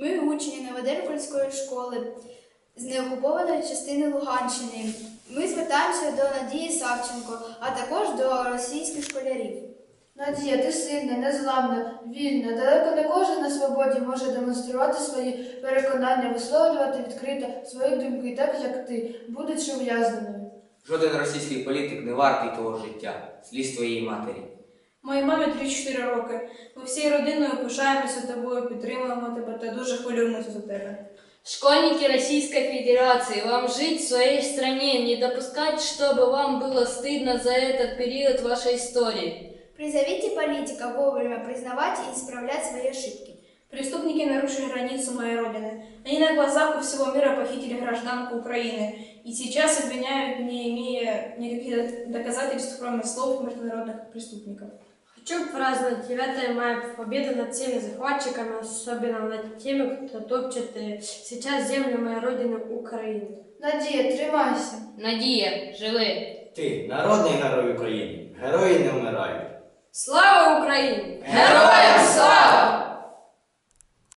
Ми учні Новодерпольської школи з неокупованої частини Луганщини. Ми звертаємося до Надії Савченко, а також до російських школярів. Надія, ти сильна, незламна, вільна. Далеко не кожен на свободі може демонструвати свої переконання, висловлювати відкрито свої думки, так як ти, будучи ув'язненою. Жоден російський політик не вартий того життя, сліз твоєї матері. Моїй мамі 3-4 роки. Ми всією родиною пишаємося тобою, підтримуємо тебе та дуже хвилюємося за тебе. Школьники Российской Федерации, вам жить в своей стране, не допускать, чтобы вам было стыдно за этот период вашей истории. Призовите политика вовремя признавать и исправлять свои ошибки. Преступники нарушили границу моей родины. Они на глазах у всего мира похитили гражданку Украины и сейчас обвиняют, не имея никаких доказательств, кроме слов международных преступников. Хочу праздновать 9 мая победу над всеми захватчиками, особенно над теми, кто топчет э, сейчас землю моей родины Украины. Надія, тримайся. Надія, живи! Ти народний герой України. Герої не вмирають. Слава Україні! Героям